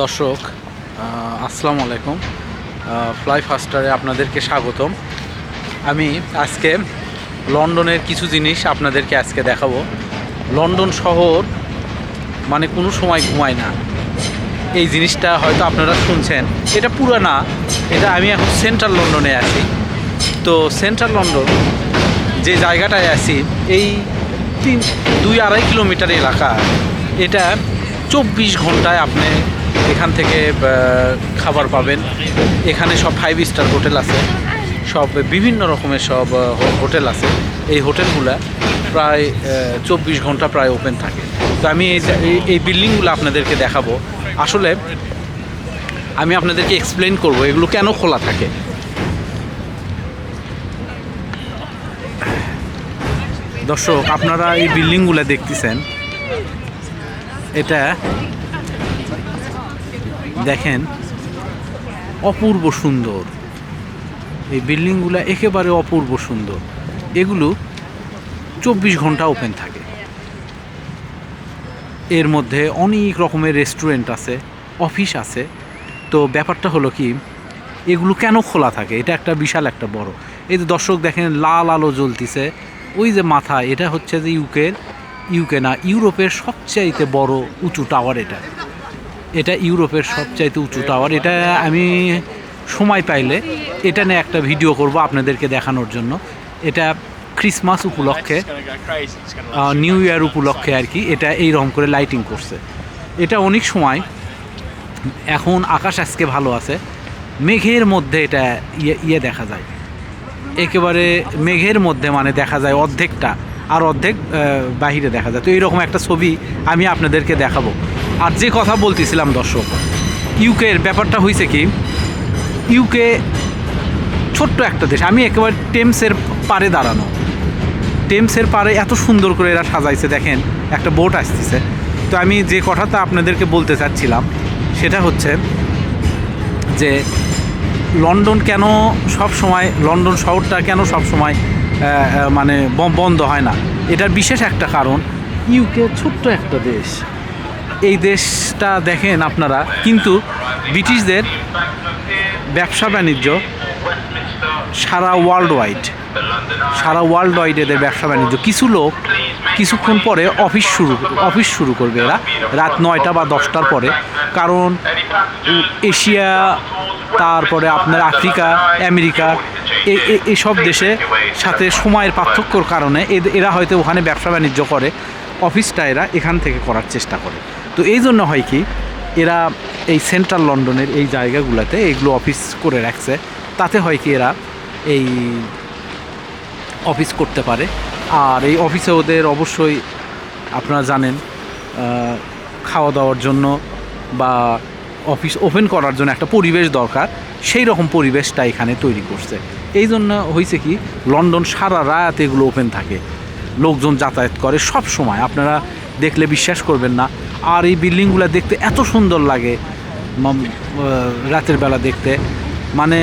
দর্শক আসসালামু আলাইকুম। ফ্লাই ফাস্টারে আপনাদেরকে স্বাগতম। আমি আজকে লন্ডনের কিছু জিনিস আপনাদেরকে আজকে দেখাবো। লন্ডন শহর মানে কোনো সময় ঘুমায় না। এই জিনিসটা হয়তো আপনারা শুনছেন। এটা পুরো না, এটা আমি এখন সেন্ট্রাল লন্ডনে আছি। তো সেন্ট্রাল লন্ডন যে জায়গাটায় আছি, এই তিন, দুই আড়াই কিলোমিটার এলাকা, এটা চব্বিশ ঘন্টায় আপনি এখান থেকে খাবার পাবেন। এখানে সব ফাইভ স্টার হোটেল আছে। সব বিভিন্ন রকমের সব হোটেল আছে। এই হোটেলগুলা প্রায় চব্বিশ ঘণ্টা প্রায় ওপেন থাকে। তো আমি এই এই বিল্ডিংগুলো আপনাদেরকে দেখাবো। আসলে আমি আপনাদেরকে এক্সপ্লেন করব, এগুলো কেন খোলা থাকে। দর্শক, আপনারা এই বিল্ডিংগুলো দেখতেছেন। এটা দেখেন, অপূর্ব সুন্দর। এই বিল্ডিংগুলো একেবারে অপূর্ব সুন্দর। এগুলো চব্বিশ ঘণ্টা ওপেন থাকে। এর মধ্যে অনেক রকমের রেস্টুরেন্ট আছে অফিস আছে। তো ব্যাপারটা হলো কি, এগুলো কেন খোলা থাকে? এটা একটা বিশাল একটা বড়। এই যে দর্শক দেখেন, লাল আলো জ্বলতিছে। ওই যে মাথা এটা হচ্ছে যে ইউকের ইউকে না, ইউরোপের সবচাইতে বড় উঁচু টাওয়ার এটা। এটা ইউরোপের সবচাইতে উঁচু টাওয়ার। এটা আমি সময় পাইলে এটা নিয়ে একটা ভিডিও করব আপনাদেরকে দেখানোর জন্য। এটা ক্রিসমাস উপলক্ষে নিউ ইয়ার উপলক্ষে আর কি এটা এই রকম করে লাইটিং করছে। এটা অনেক সময় এখন আকাশ আজকে ভালো আছে, মেঘের মধ্যে এটা ইয়ে ইয়ে দেখা যায়। একেবারে মেঘের মধ্যে মানে দেখা যায় অর্ধেকটা, আর অর্ধেক বাহিরে দেখা যায়। তো এইরকম একটা ছবি আমি আপনাদেরকে দেখাবো। আর যে কথা বলতেছিলাম দর্শক ইউকের ব্যাপারটা হয়েছে কি ইউকে ছোট্ট একটা দেশ, আমি একেবারে টেমসের পারে দাঁড়ানো। টেমসের পারে এত সুন্দর করে এরা সাজাইছে, দেখেন, একটা বোট আসতেছে। তো আমি যে কথাটা আপনাদেরকে বলতে চাচ্ছিলাম, সেটা হচ্ছে যে লন্ডন কেন সব সময়, লন্ডন শহরটা কেন সব সময় মানে বন্ধ হয় না? এটার বিশেষ একটা কারণ ইউকে ছোট্ট একটা দেশ। এই দেশটা দেখেন আপনারা, কিন্তু ব্রিটিশদের ব্যবসা বাণিজ্য সারা ওয়ার্ল্ড ওয়াইড সারা ওয়ার্ল্ড ওয়াইড এদের ব্যবসা বাণিজ্য। কিছু লোক কিছুক্ষণ পরে অফিস শুরু অফিস শুরু করবে এরা, রাত নয়টা বা দশটার পরে। কারণ এশিয়া, তারপরে আপনার আফ্রিকা, আমেরিকা এসব দেশে সাথে সময়ের পার্থক্যর কারণে এরা হয়তো ওখানে ব্যবসা বাণিজ্য করে, অফিসটা এরা এখান থেকে করার চেষ্টা করে। তো এই জন্য হয় কি, এরা এই সেন্ট্রাল লন্ডনের এই জায়গাগুলোতে এইগুলো অফিস করে রাখছে। তাতে হয় কি এরা এই অফিস করতে পারে। আর এই অফিসে ওদের অবশ্যই আপনারা জানেন খাওয়া দাওয়ার জন্য বা অফিস ওপেন করার জন্য একটা পরিবেশ দরকার। সেই রকম পরিবেশটা এখানে তৈরি করছে। এই জন্য হয়েছে কি, লন্ডন সারা রাত এগুলো ওপেন থাকে। লোকজন যাতায়াত করে সব সময় আপনারা দেখলে বিশ্বাস করবেন না আর এই বিল্ডিংগুলো দেখতে এত সুন্দর লাগে রাতের বেলা দেখতে। মানে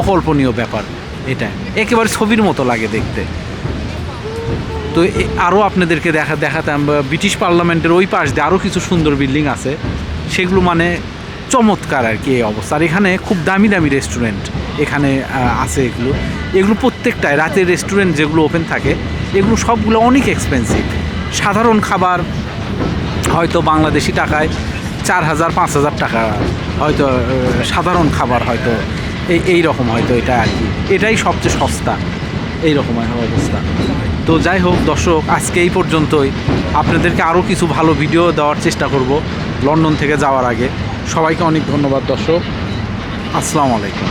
অকল্পনীয় ব্যাপার এটা। একেবারে ছবির মতো লাগে দেখতে। তো আরও আপনাদেরকে দেখা দেখাতাম ব্রিটিশ পার্লামেন্টের ওই পাশ দিয়ে আরও কিছু সুন্দর বিল্ডিং আছে। সেগুলো মানে চমৎকার আর কি এই অবস্থা। আর এখানে খুব দামি দামি রেস্টুরেন্ট এখানে আছে এগুলো। এগুলো প্রত্যেকটায় রাতের রেস্টুরেন্ট যেগুলো ওপেন থাকে, এগুলো সবগুলো অনেক এক্সপেন্সিভ সাধারণ খাবার হয়তো বাংলাদেশি টাকায় চার হাজার, পাঁচ হাজার টাকা হয়তো সাধারণ খাবার হয়তো, এই এই রকম হয়তো এটা আর কি। এটাই সবচেয়ে সস্তা, এই রকম অবস্থা। তো যাই হোক দর্শক, আজকে এই পর্যন্তই। আপনাদেরকে আরও কিছু ভালো ভিডিও দেওয়ার চেষ্টা করব লন্ডন থেকে যাওয়ার আগে। সবাইকে অনেক ধন্যবাদ দর্শক। আসসালামু আলাইকুম।